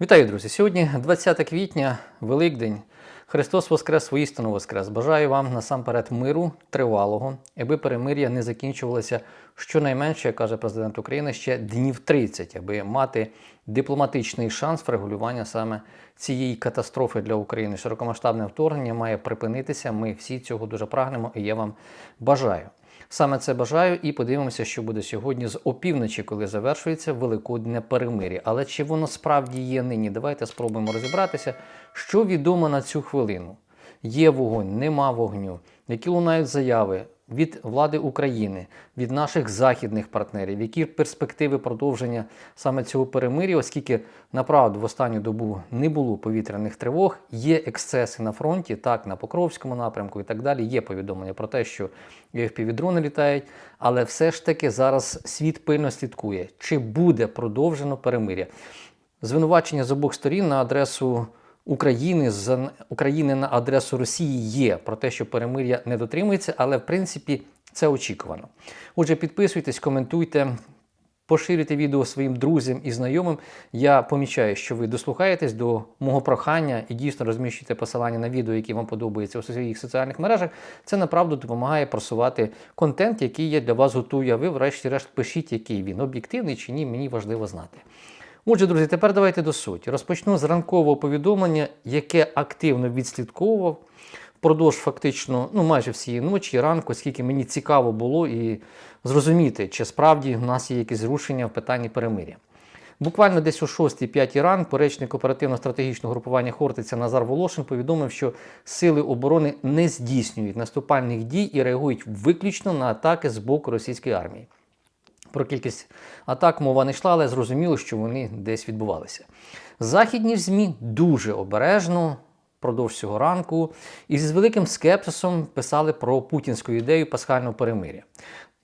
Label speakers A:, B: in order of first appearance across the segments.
A: Вітаю, друзі! Сьогодні 20 квітня, Великдень. Христос Воскрес, воістину Воскрес. Бажаю вам насамперед миру тривалого, аби перемир'я не закінчувалося щонайменше, як каже президент України, ще днів 30, аби мати дипломатичний шанс врегулювання саме цієї катастрофи для України. Широкомасштабне вторгнення має припинитися. Ми всі цього дуже прагнемо, і я вам бажаю. Саме це бажаю і подивимося, що буде сьогодні з опівночі, коли завершується великодне перемир'я. Але чи воно справді є нині? Давайте спробуємо розібратися, що відомо на цю хвилину. Є вогонь, нема вогню, які лунають заяви від влади України, від наших західних партнерів, які перспективи продовження саме цього перемир'я, оскільки направду в останню добу не було повітряних тривог, є ексцеси на фронті, так на Покровському напрямку і так далі. Є повідомлення про те, що FPV-дрони літають, але все ж таки зараз світ пильно слідкує, чи буде продовжено перемир'я. Звинувачення з обох сторін на адресу України з України на адресу Росії є про те, що перемир'я не дотримується, але в принципі це очікувано. Отже, підписуйтесь, коментуйте. Поширюйте відео своїм друзям і знайомим. Я помічаю, що ви дослухаєтесь до мого прохання і дійсно розміщуєте посилання на відео, які вам подобаються у своїх соціальних мережах. Це направду допомагає просувати контент, який я для вас готую. А ви, врешті-решт, пишіть, який він об'єктивний чи ні, мені важливо знати. Отже, друзі, тепер давайте до суті. Розпочну з ранкового повідомлення, яке активно відслідковував впродовж фактично ну, майже всієї ночі, ранку, оскільки мені цікаво було і зрозуміти, чи справді в нас є якісь зрушення в питанні перемир'я. Буквально десь о 6-5 ранку речник оперативно-стратегічного групування Хортиця Назар Волошин повідомив, що сили оборони не здійснюють наступальних дій і реагують виключно на атаки з боку російської армії. Про кількість атак мова не йшла, але зрозуміло, що вони десь відбувалися. Західні ЗМІ дуже обережно впродовж цього ранку і з великим скепсисом писали про путінську ідею пасхального перемиря.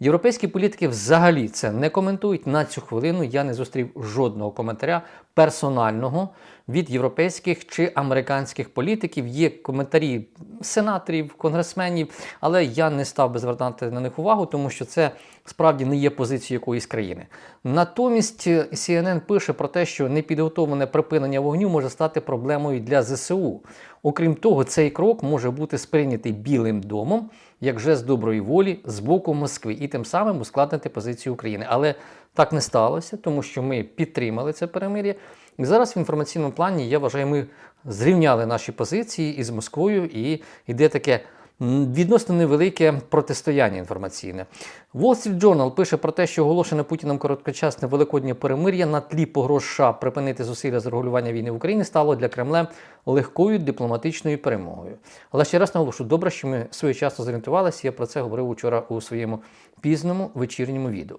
A: Європейські політики взагалі це не коментують. На цю хвилину я не зустрів жодного коментаря персонального від європейських чи американських політиків. Є коментарі сенаторів, конгресменів, але я не став би звертати на них увагу, тому що це справді не є позицією якоїсь країни. Натомість CNN пише про те, що непідготовлене припинення вогню може стати проблемою для ЗСУ. Окрім того, цей крок може бути сприйнятий Білим домом як жест доброї волі з боку Москви і тим самим ускладнити позицію України. Але так не сталося, тому що ми підтримали це перемир'я. І зараз в інформаційному плані я вважаю, ми зрівняли наші позиції із Москвою, і йде таке відносно невелике протистояння інформаційне. Wall Street Journal пише про те, що оголошене Путіним короткочасне великоднє перемир'я на тлі погроз США припинити зусилля з регулювання війни в Україні стало для Кремля легкою дипломатичною перемогою. Але ще раз наголошу, добре, що ми своєчасно зорієнтувалися. Я про це говорив учора у своєму пізному вечірньому відео.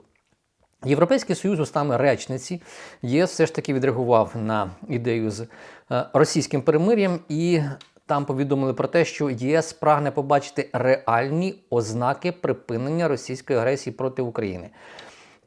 A: Європейський союз устами речниці ЄС все ж таки відреагував на ідею з е, російським перемир'ям і там повідомили про те, що ЄС прагне побачити реальні ознаки припинення російської агресії проти України.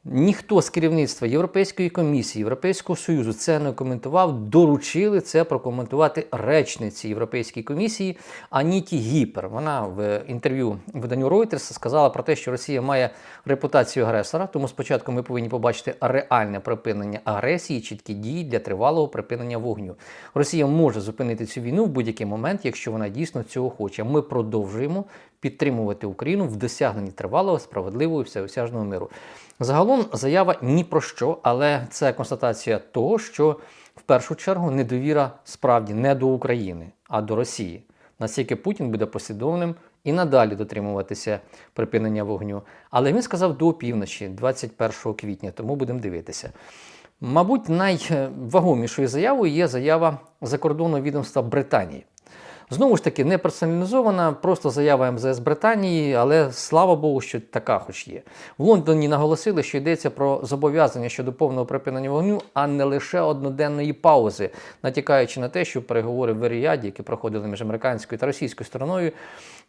A: Ніхто з керівництва Європейської комісії, Європейського Союзу це не коментував, доручили це прокоментувати речниці Європейської комісії Аніті Гіпер. Вона в інтерв'ю виданню Reuters сказала про те, що Росія має репутацію агресора, тому спочатку ми повинні побачити реальне припинення агресії, чіткі дії для тривалого припинення вогню. Росія може зупинити цю війну в будь-який момент, якщо вона дійсно цього хоче. Ми продовжуємо підтримувати Україну в досягненні тривалого, справедливого і всеосяжного миру. Загалом заява ні про що, але це констатація того, що в першу чергу недовіра справді не до України, а до Росії. Наскільки Путін буде послідовним і надалі дотримуватися припинення вогню. Але він сказав до півночі, 21 квітня, тому будемо дивитися. Мабуть, найвагомішою заявою є заява закордонного відомства Британії. Знову ж таки, не персоналізована, просто заява МЗС Британії, але слава Богу, що така хоч є. В Лондоні наголосили, що йдеться про зобов'язання щодо повного припинення вогню, а не лише одноденної паузи, натякаючи на те, що переговори в Ріаді, які проходили між американською та російською стороною,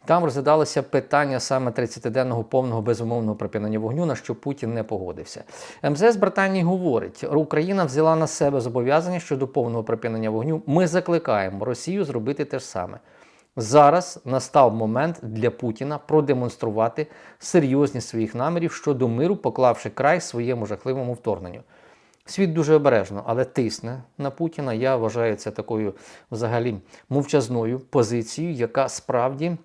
A: там розглядалося питання саме 30-денного повного безумовного припинення вогню, на що Путін не погодився. МЗС Британії говорить, Україна взяла на себе зобов'язання щодо повного припинення вогню. Ми закликаємо Росію зробити те ж саме. Зараз настав момент для Путіна продемонструвати серйозність своїх намірів щодо миру, поклавши край своєму жахливому вторгненню. Світ дуже обережно, але тисне на Путіна. Я вважаю це такою взагалі мовчазною позицією, яка справді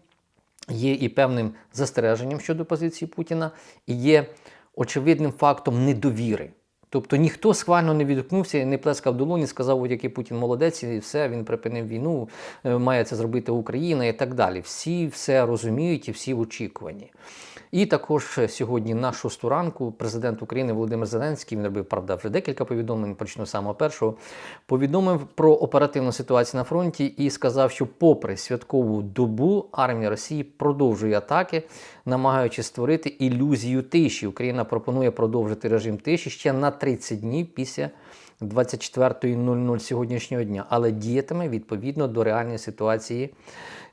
A: є і певним застереженням щодо позиції Путіна, і є очевидним фактом недовіри. Тобто ніхто схвально не відгукнувся не плескав долоні, сказав, от який Путін молодець, і все, він припинив війну, е, має це зробити Україна і так далі. Всі все розуміють і всі в очікуванні. І також сьогодні на шосту ранку президент України Володимир Зеленський він робив правда вже декілька повідомлень. Почну з самого першого. Повідомив про оперативну ситуацію на фронті і сказав, що, попри святкову добу, армія Росії продовжує атаки, намагаючись створити ілюзію тиші. Україна пропонує продовжити режим тиші ще на 30 днів після 24.00 сьогоднішнього дня, але діятиме відповідно до реальної ситуації.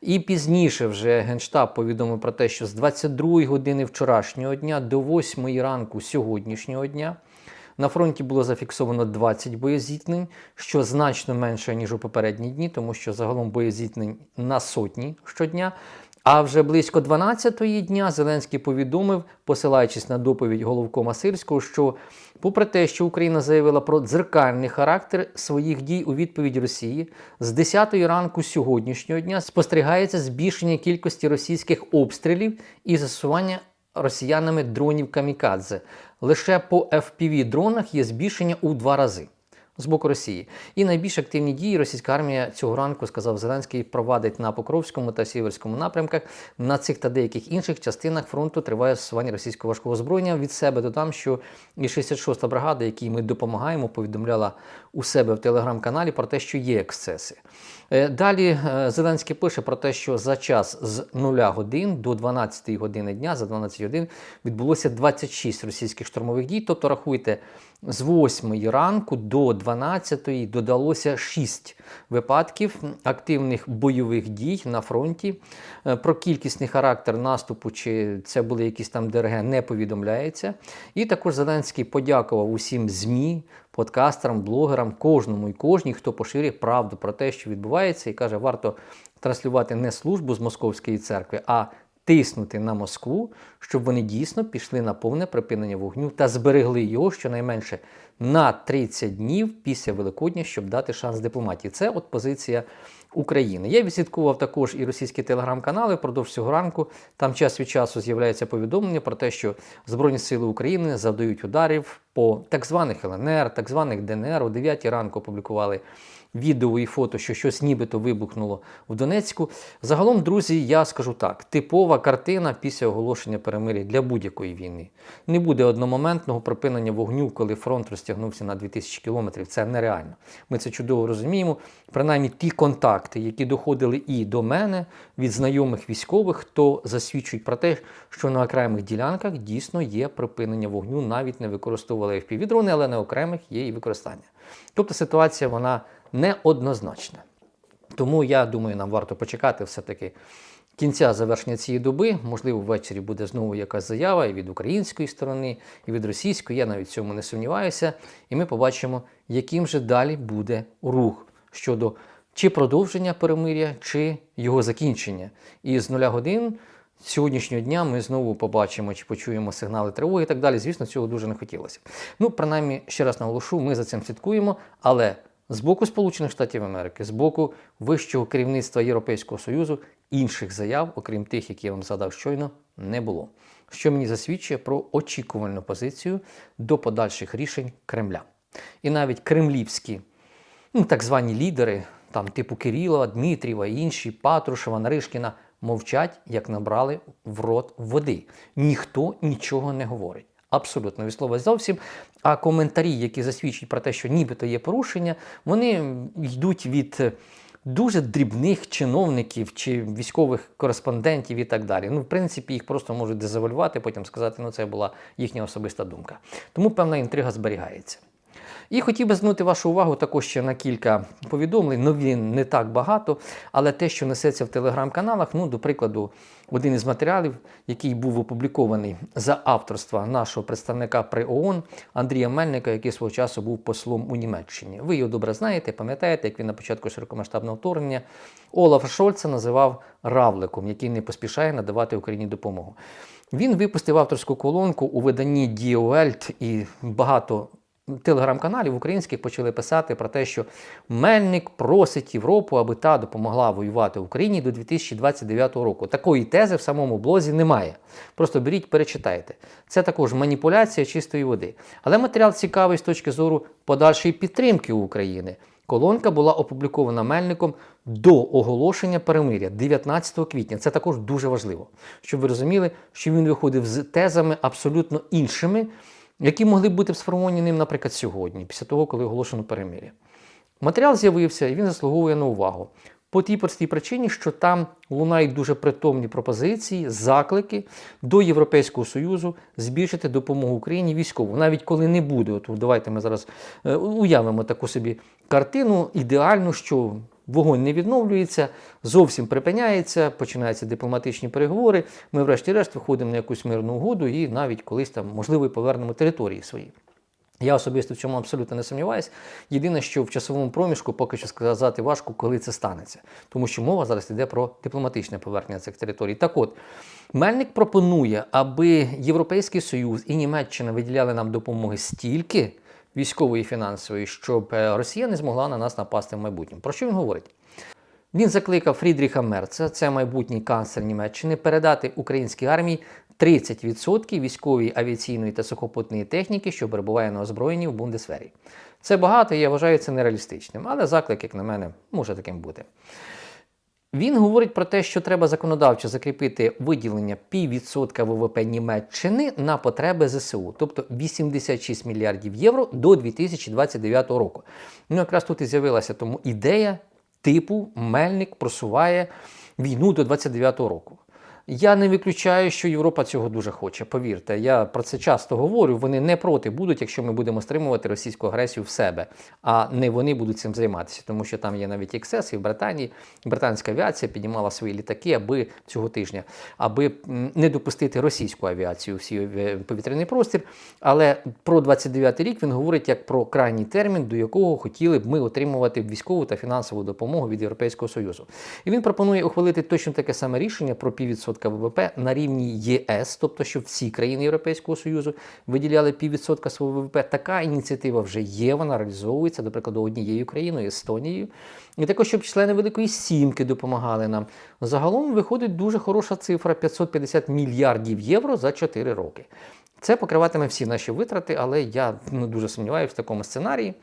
A: І пізніше вже Генштаб повідомив про те, що з 22 години вчорашнього дня до 8 ранку сьогоднішнього дня на фронті було зафіксовано 20 боєзіткнень, що значно менше, ніж у попередні дні, тому що загалом боєзіткнень на сотні щодня. А вже близько 12-ї дня Зеленський повідомив, посилаючись на доповідь головкома Сирського, що, попри те, що Україна заявила про дзеркальний характер своїх дій у відповідь Росії, з 10-ї ранку сьогоднішнього дня спостерігається збільшення кількості російських обстрілів і засування росіянами дронів камікадзе. Лише по FPV дронах є збільшення у два рази з боку Росії. І найбільш активні дії російська армія цього ранку, сказав Зеленський, провадить на Покровському та Сіверському напрямках. На цих та деяких інших частинах фронту триває застосування російського важкого озброєння. Від себе додам, що і 66-та бригада, якій ми допомагаємо, повідомляла у себе в телеграм-каналі про те, що є ексцеси. Е, Далі е, Зеленський пише про те, що за час з 0 годин до 12 години дня, за 12 годин, відбулося 26 російських штурмових дій. Тобто, рахуйте, з 8 ранку до 12 додалося 6 випадків активних бойових дій на фронті. Е, Про кількісний характер наступу, чи це були якісь там ДРГ, не повідомляється. І також Зеленський подякував усім ЗМІ, подкастерам, блогерам, кожному і кожній, хто поширює правду про те, що відбувається, і каже, варто транслювати не службу з московської церкви, а тиснути на Москву, щоб вони дійсно пішли на повне припинення вогню та зберегли його щонайменше на 30 днів після Великодня, щоб дати шанс дипломатії. Це от позиція України. Я відслідкував також і російські телеграм-канали впродовж цього ранку. Там час від часу з'являється повідомлення про те, що Збройні Сили України завдають ударів по так званих ЛНР, так званих ДНР. О 9 ранку опублікували відео і фото, що щось нібито вибухнуло в Донецьку. Загалом, друзі, я скажу так: типова картина після оголошення перемир'я для будь-якої війни. Не буде одномоментного припинення вогню, коли фронт розтягнувся на 2000 кілометрів. Це нереально. Ми це чудово розуміємо. Принаймні ті контакти, які доходили і до мене від знайомих військових, то засвідчують про те, що на окремих ділянках дійсно є припинення вогню, навіть не використовували FPV-дрони, але на окремих є і використання. Тобто ситуація вона неоднозначна. Тому я думаю, нам варто почекати все-таки кінця завершення цієї доби. Можливо, ввечері буде знову якась заява і від української сторони, і від російської. Я навіть в цьому не сумніваюся. І ми побачимо, яким же далі буде рух щодо чи продовження перемиря, чи його закінчення. І з нуля годин. Сьогоднішнього дня ми знову побачимо чи почуємо сигнали тривоги і так далі. Звісно, цього дуже не хотілося. Ну, принаймні, ще раз наголошу, ми за цим слідкуємо, але з боку Сполучених Штатів Америки, з боку вищого керівництва Європейського Союзу інших заяв, окрім тих, які я вам задав щойно, не було. Що мені засвідчує про очікувальну позицію до подальших рішень Кремля. І навіть кремлівські ну, так звані лідери, там типу Кирилова, Дмитрієва, інші, Патрушева, Наришкіна, мовчать, як набрали в рот води. Ніхто нічого не говорить. Абсолютно від слова зовсім. А коментарі, які засвідчують про те, що нібито є порушення, вони йдуть від дуже дрібних чиновників чи військових кореспондентів і так далі. Ну, в принципі, їх просто можуть дезавалювати, потім сказати, ну це була їхня особиста думка. Тому певна інтрига зберігається. І хотів би звернути вашу увагу також ще на кілька повідомлень. Нові не так багато, але те, що несеться в телеграм-каналах, ну, до прикладу, один із матеріалів, який був опублікований за авторства нашого представника при ООН Андрія Мельника, який свого часу був послом у Німеччині. Ви його добре знаєте, пам'ятаєте, як він на початку широкомасштабного вторгнення Олафа Шольца називав равликом, який не поспішає надавати Україні допомогу. Він випустив авторську колонку у виданні Welt і багато телеграм-каналів українських почали писати про те, що Мельник просить Європу, аби та допомогла воювати Україні до 2029 року. Такої тези в самому блозі немає. Просто беріть, перечитайте. Це також маніпуляція чистої води. Але матеріал цікавий з точки зору подальшої підтримки України. Колонка була опублікована Мельником до оголошення перемиря 19 квітня. Це також дуже важливо, щоб ви розуміли, що він виходив з тезами абсолютно іншими, які могли бути сформовані ним, наприклад, сьогодні, після того, коли оголошено перемиря. Матеріал з'явився і він заслуговує на увагу. По тій простій причині, що там лунають дуже притомні пропозиції, заклики до Європейського Союзу збільшити допомогу Україні військову, навіть коли не буде. От давайте ми зараз е, уявимо таку собі картину ідеальну, що вогонь не відновлюється, зовсім припиняється, починаються дипломатичні переговори. Ми, врешті-решт, виходимо на якусь мирну угоду і навіть колись там можливо і повернемо території свої. Я особисто в цьому абсолютно не сумніваюся. Єдине, що в часовому проміжку поки що сказати важко, коли це станеться, тому що мова зараз йде про дипломатичне повернення цих територій. Так от, Мельник пропонує, аби Європейський Союз і Німеччина виділяли нам допомоги стільки військової і фінансової, щоб е, Росія не змогла на нас напасти в майбутньому. Про що він говорить? Він закликав Фрідріха Мерца, це майбутній канцлер Німеччини, передати українській армії 30% військової авіаційної та сухопутної техніки, що перебуває на озброєнні в Бундесвері. Це багато, і я вважаю це нереалістичним, але заклик, як на мене, може таким бути. Він говорить про те, що треба законодавчо закріпити виділення піввідсотка ВВП Німеччини на потреби ЗСУ, тобто 86 мільярдів євро до 2029 року. Ну, якраз тут і з'явилася тому ідея типу Мельник просуває війну до 29 року. Я не виключаю, що Європа цього дуже хоче. Повірте, я про це часто говорю. Вони не проти будуть, якщо ми будемо стримувати російську агресію в себе, а не вони будуть цим займатися, тому що там є навіть ексес і в Британії. Британська авіація піднімала свої літаки, аби цього тижня, аби не допустити російську авіацію в свій повітряний простір. Але про 29 рік він говорить як про крайній термін, до якого хотіли б ми отримувати військову та фінансову допомогу від Європейського Союзу. І він пропонує ухвалити точно таке саме рішення про піввідсотка ВВП на рівні ЄС, тобто, щоб всі країни Європейського Союзу виділяли піввідсотка свого ВВП. Така ініціатива вже є, вона реалізовується, до прикладу, однією країною Естонією. І також, щоб члени Великої Сімки допомагали нам. Загалом виходить дуже хороша цифра 550 мільярдів євро за 4 роки. Це покриватиме всі наші витрати, але я ну, дуже сумніваюся в такому сценарії.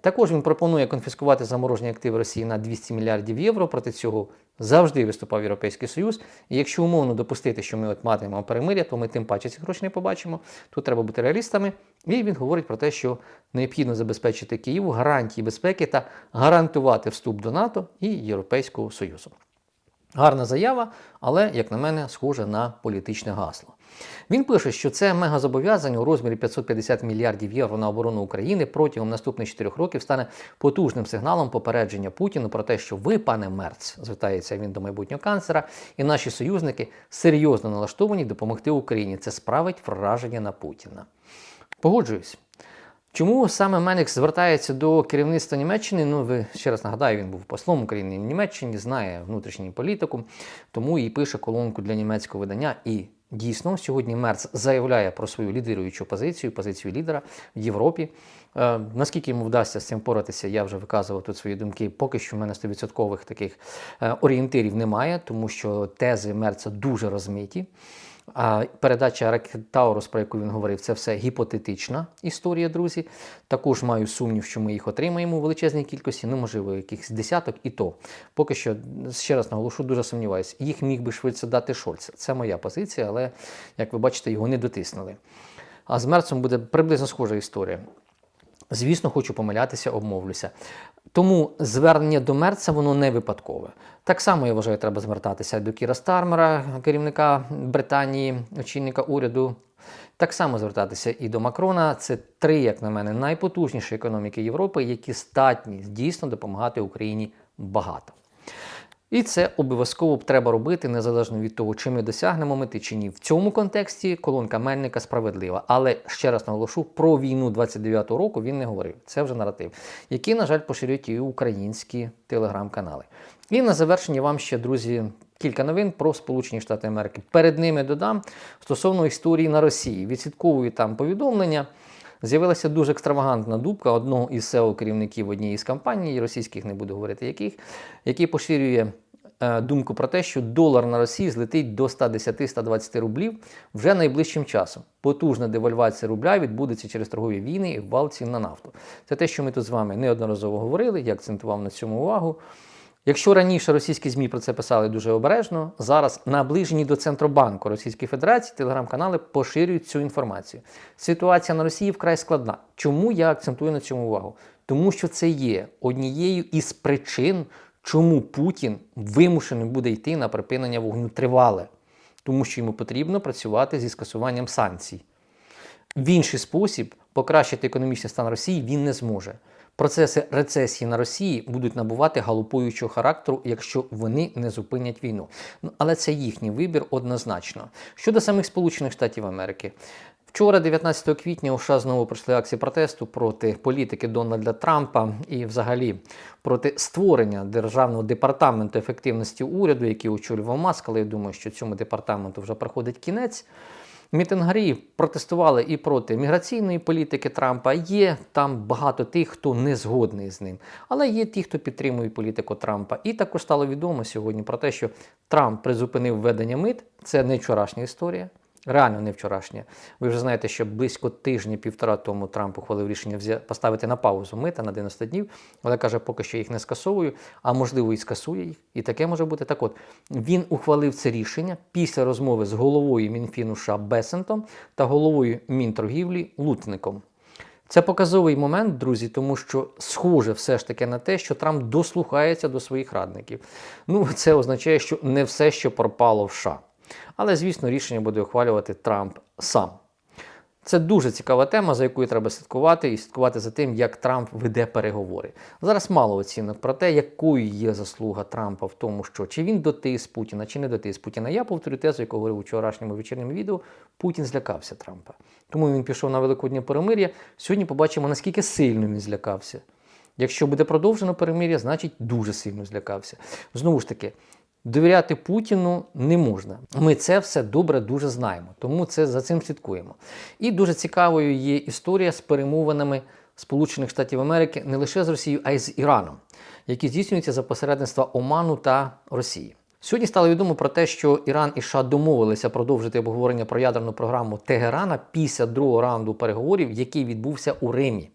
A: Також він пропонує конфіскувати заморожені активи Росії на 200 мільярдів євро. Проти цього завжди виступав Європейський Союз. І якщо умовно допустити, що ми от матимемо перемиря, то ми тим паче ці гроші не побачимо. Тут треба бути реалістами. І він говорить про те, що необхідно забезпечити Києву гарантії безпеки та гарантувати вступ до НАТО і Європейського Союзу. Гарна заява, але, як на мене, схоже на політичне гасло. Він пише, що це мегазобов'язання у розмірі 550 мільярдів євро на оборону України протягом наступних 4 років стане потужним сигналом попередження Путіну про те, що ви, пане Мерц, звертається він до майбутнього канцлера, і наші союзники серйозно налаштовані допомогти Україні. Це справить враження на Путіна. Погоджуюсь. Чому саме Менекс звертається до керівництва Німеччини? Ну, ви ще раз нагадаю, він був послом України в Німеччині, знає внутрішню політику, тому і пише колонку для німецького видання. І дійсно сьогодні Мерц заявляє про свою лідируючу позицію, позицію лідера в Європі. Е, наскільки йому вдасться з цим поратися, я вже виказував тут свої думки. Поки що в мене 100% таких е, орієнтирів немає, тому що тези Мерца дуже розмиті. А передача ракет Таурус, про яку він говорив, це все гіпотетична історія, друзі. Також маю сумнів, що ми їх отримаємо у величезній кількості, ну, можливо, якихось десяток і то. Поки що, ще раз наголошу, дуже сумніваюся. Їх міг би швидше дати Шольц. Це моя позиція, але, як ви бачите, його не дотиснули. А з Мерцем буде приблизно схожа історія. Звісно, хочу помилятися, обмовлюся. Тому звернення до Мерца воно не випадкове. Так само, я вважаю, треба звертатися до Кіра Стармера, керівника Британії, очільника уряду. Так само звертатися і до Макрона. Це три, як на мене, найпотужніші економіки Європи, які здатні дійсно допомагати Україні багато. І це обов'язково треба робити незалежно від того, чи ми досягнемо мети чи ні. В цьому контексті колонка Мельника справедлива. Але ще раз наголошу, про війну 29-го року він не говорив. Це вже наратив, який, на жаль, поширюють і українські телеграм-канали. І на завершення вам ще, друзі, кілька новин про Сполучені Штати Америки. Перед ними додам стосовно історії на Росії. Відслідковую там повідомлення. з'явилася дуже екстравагантна дубка одного із SEO керівників однієї з компаній, російських не буду говорити яких, який поширює думку про те, що долар на Росії злетить до 110-120 рублів вже найближчим часом. Потужна девальвація рубля відбудеться через торгові війни і вал цін на нафту. Це те, що ми тут з вами неодноразово говорили, я акцентував на цьому увагу. Якщо раніше російські ЗМІ про це писали дуже обережно, зараз наближені до Центробанку Російської Федерації телеграм-канали поширюють цю інформацію. Ситуація на Росії вкрай складна. Чому я акцентую на цьому увагу? Тому що це є однією із причин, чому Путін вимушений буде йти на припинення вогню тривале, тому що йому потрібно працювати зі скасуванням санкцій. В інший спосіб покращити економічний стан Росії він не зможе. Процеси рецесії на Росії будуть набувати галопуючого характеру, якщо вони не зупинять війну. Ну, але це їхній вибір однозначно. Щодо самих Сполучених Штатів Америки. Вчора, 19 квітня, у США знову пройшли акції протесту проти політики Дональда Трампа і, взагалі, проти створення державного департаменту ефективності уряду, який очолював Маск, але я думаю, що цьому департаменту вже проходить кінець. Мітингарі протестували і проти міграційної політики Трампа. Є там багато тих, хто не згодний з ним, але є ті, хто підтримує політику Трампа. І також стало відомо сьогодні про те, що Трамп призупинив введення мит. Це не вчорашня історія. Реально не вчорашня. Ви вже знаєте, що близько тижня-півтора тому Трамп ухвалив рішення поставити на паузу мита на 90 днів, але каже, поки що їх не скасовую, а можливо і скасує їх. І таке може бути. Так от, він ухвалив це рішення після розмови з головою Мінфіну США Бесентом та головою Мінторгівлі Лутником. Це показовий момент, друзі, тому що схоже все ж таки на те, що Трамп дослухається до своїх радників. Ну, це означає, що не все, що пропало в США. Але, звісно, рішення буде ухвалювати Трамп сам. Це дуже цікава тема, за якою треба слідкувати, і слідкувати за тим, як Трамп веде переговори. Зараз мало оцінок про те, якою є заслуга Трампа в тому, що чи він дотис Путіна, чи не дотис Путіна. Я повторю тезу, яку говорив у вчорашньому вечірньому відео. Путін злякався Трампа. Тому він пішов на великоднє перемир'я. Сьогодні побачимо, наскільки сильно він злякався. Якщо буде продовжено перемир'я, значить дуже сильно злякався. Знову ж таки, довіряти Путіну не можна. Ми це все добре дуже знаємо, тому це за цим слідкуємо. І дуже цікавою є історія з перемовинами Сполучених Штатів Америки не лише з Росією, а й з Іраном, які здійснюються за посередництва Оману та Росії. Сьогодні стало відомо про те, що Іран і США домовилися продовжити обговорення про ядерну програму Тегерана після другого раунду переговорів, який відбувся у Римі.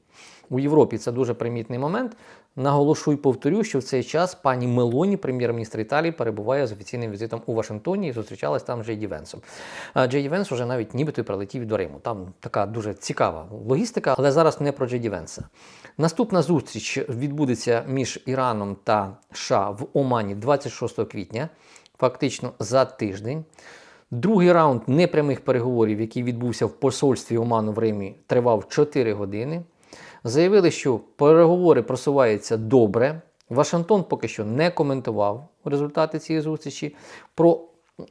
A: У Європі це дуже примітний момент. Наголошую і повторю, що в цей час пані Мелоні, прем'єр-міністр Італії, перебуває з офіційним візитом у Вашингтоні і зустрічалась там з Джей Ді Венсом. Джей Ді Венс вже навіть нібито прилетів до Риму. Там така дуже цікава логістика, але зараз не про Джей Венса. Наступна зустріч відбудеться між Іраном та США в Омані 26 квітня, фактично за тиждень. Другий раунд непрямих переговорів, який відбувся в посольстві Оману в Римі, тривав 4 години. Заявили, що переговори просуваються добре. Вашингтон поки що не коментував результати цієї зустрічі. Про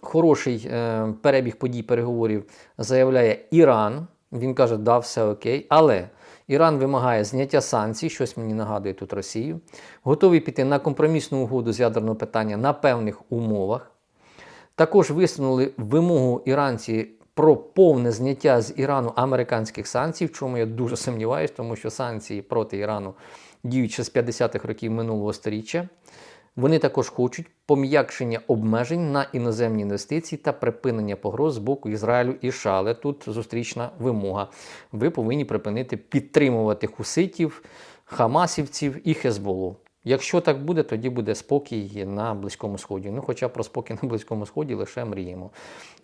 A: хороший е, перебіг подій переговорів заявляє Іран. Він каже, да, все окей. Але Іран вимагає зняття санкцій, щось мені нагадує тут Росію. Готовий піти на компромісну угоду з ядерного питання на певних умовах. Також висунули вимогу іранці про повне зняття з Ірану американських санкцій, в чому я дуже сумніваюся, тому що санкції проти Ірану діють ще з 50-х років минулого століття. Вони також хочуть пом'якшення обмежень на іноземні інвестиції та припинення погроз з боку Ізраїлю і США. Але тут зустрічна вимога. Ви повинні припинити підтримувати хуситів, хамасівців і Хезболу. Якщо так буде, тоді буде спокій на Близькому Сході. Ну, хоча про спокій на Близькому Сході лише мріємо.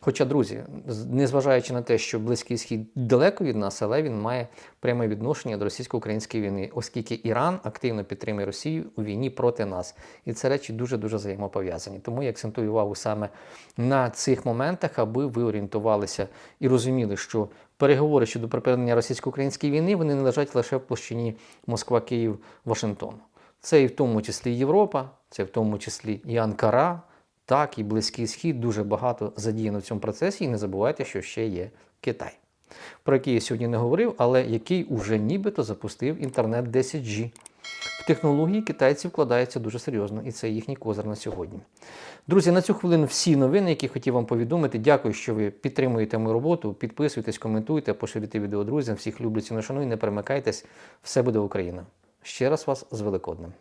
A: Хоча, друзі, незважаючи на те, що Близький Схід далеко від нас, але він має пряме відношення до російсько-української війни, оскільки Іран активно підтримує Росію у війні проти нас. І це речі дуже-дуже взаємопов'язані. Тому я акцентую увагу саме на цих моментах, аби ви орієнтувалися і розуміли, що переговори щодо припинення російсько-української війни вони не лежать лише в площині Москва, Київ, Вашингтон. Це і в тому числі Європа, це в тому числі і Анкара, так, і Близький Схід дуже багато задіяно в цьому процесі. І не забувайте, що ще є Китай, про який я сьогодні не говорив, але який уже нібито запустив інтернет 10G. В технології китайці вкладаються дуже серйозно, і це їхній козир на сьогодні. Друзі, на цю хвилину всі новини, які хотів вам повідомити. Дякую, що ви підтримуєте мою роботу. Підписуйтесь, коментуйте, поширюйте відео друзям. Всіх люблю, ціну шаную, не перемикайтесь. Все буде Україна. Ще раз вас з Великоднем.